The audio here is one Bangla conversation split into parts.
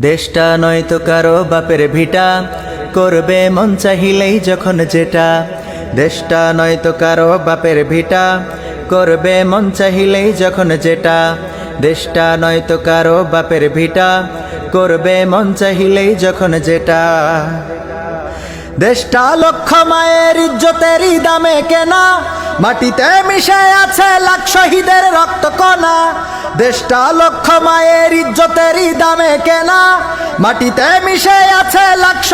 দেশটা নয়তো কারও বাপের ভিটা। করবে মন চাহিলেই যখন যেটা। দেশটা নয়তো কারও বাপের ভিটা। করবে মন চাহিলেই যখন যেটা। দেশটা নয়তো কারও বাপের ভিটা। করবে মন চাহিলেই যখন যেটা। দেশটা লক্ষ মায়ের ইজ্জতেরই দামে কেনা। মাটিতে মিশে আছে লাখ শহীদের রক্ত দেশটা লক্ষ মায়ের ইজ্জতেরই দামে কেনা মাটিতে মিশে আছে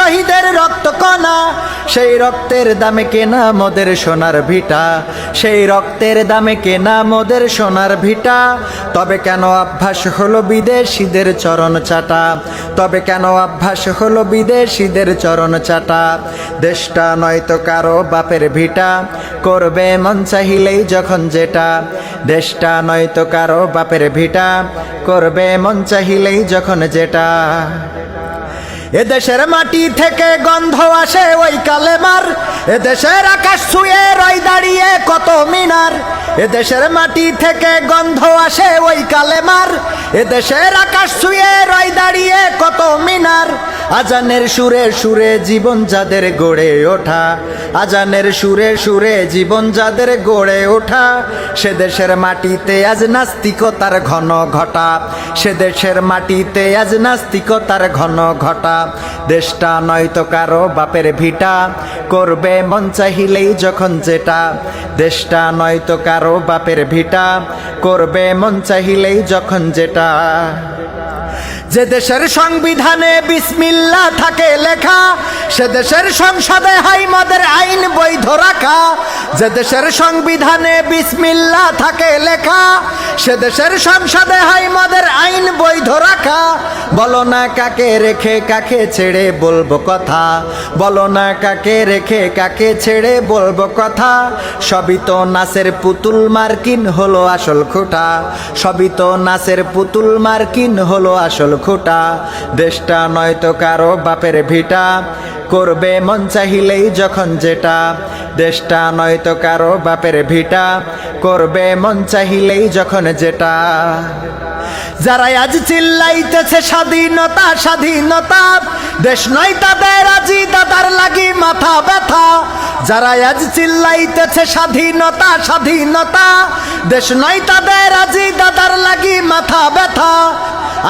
শহীদের রক্ত কণা সেই রক্তের দামে কেনা মোদের সোনার ভিটা, সেই রক্তের দামে কেনা মোদের সোনার ভিটা। তবে কেন অভ্যাস হলো বিদেশিদের চরণ চাটা? তবে কেন অভ্যাস হলো বিদেশিদের চরণ চাটা? দেশটা নয়তো কারও বাপের ভিটা, করবে মন চাহিলেই যখন যেটা। দেশটা নয়তো কারও বাপের ভিটা, করবে মন চাহিলেই যখন যেটা। এদেশের মাটি থেকে গন্ধ আসে ওই কালেমার এদেশের আকাশ ছুঁয়ে রয় দাঁড়িয়ে কত মিনার? এদেশের মাটি থেকে গন্ধ আসে ওই কালেমার। এদেশের আকাশ ছুঁয়ে রয় দাঁড়িয়ে কত মিনার? আজানের সুরে সুরে জীবন যাদের গড়ে ওঠা। আজানের সুরে সুরে জীবন যাদের গড়ে ওঠা। সে দেশের মাটিতে আজ নাস্তিকতার ঘন ঘটা। সে দেশের মাটিতে আজ নাস্তিকতার ঘন ঘটা। দেশটা নয়তো কারও বাপের ভিটা। করবে মন চাহিলেই যখন যেটা। দেশটা নয়তো কারও বাপের ভিটা। করবে মন চাহিলেই যখন যেটা। যে দেশের সংবিধানে বিসমিল্লা থাকে লেখা, সে দেশের সংসদে হাইমাদের আইন রাখা। যে দেশের সংবিধানে বিসমিল্লা থাকে লেখা, সে দেশের সংসদে হাইমাদের আইন বৈধ রাখা। বলো না কাকে রেখে কাকে ছেড়ে বলব কথা। বলো না কাকে রেখে কাকে ছেড়ে বলব কথা। সবই তো নাসের পুতুল মার্কিন হলো আসল খোটা। সবই তো নাসের পুতুল মার্কিন হলো আসল খোটা। দেশটা নয়তো কারও বাপের ভিটা। করবে মন চাহিলেই যখন যেটা। দেশটা নয়তো কারও বাপের ভিটা। করবে মন চাহিলেই যখন যেটা। যারা আজ চিল্লাইতেছে স্বাধীনতা স্বাধীনতা। দেশ নয় তাদের আজি দাদার লাগি মাথা ব্যথা। যারা আজ চিল্লাইতেছে স্বাধীনতা স্বাধীনতা। দেশ নয় তাদের আজি দাদার লাগি মাথা ব্যথা।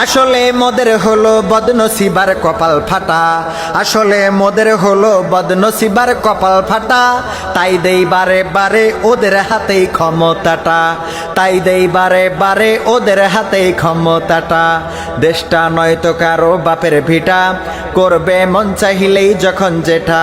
আসলে মোদের হলো বদনসিবার কপাল ফাটা। আসলে মোদের হলো বদনসিবার কপাল ফাটা। তাই দেই বারে বারে ওদের হাতেই ক্ষমতাটা। তাই দেই বারে বারে ওদের হাতেই ক্ষমতাটা। দেশটা নয়তো কারও বাপের ভিটা। করবে মন চাহিলেই যখন যেটা।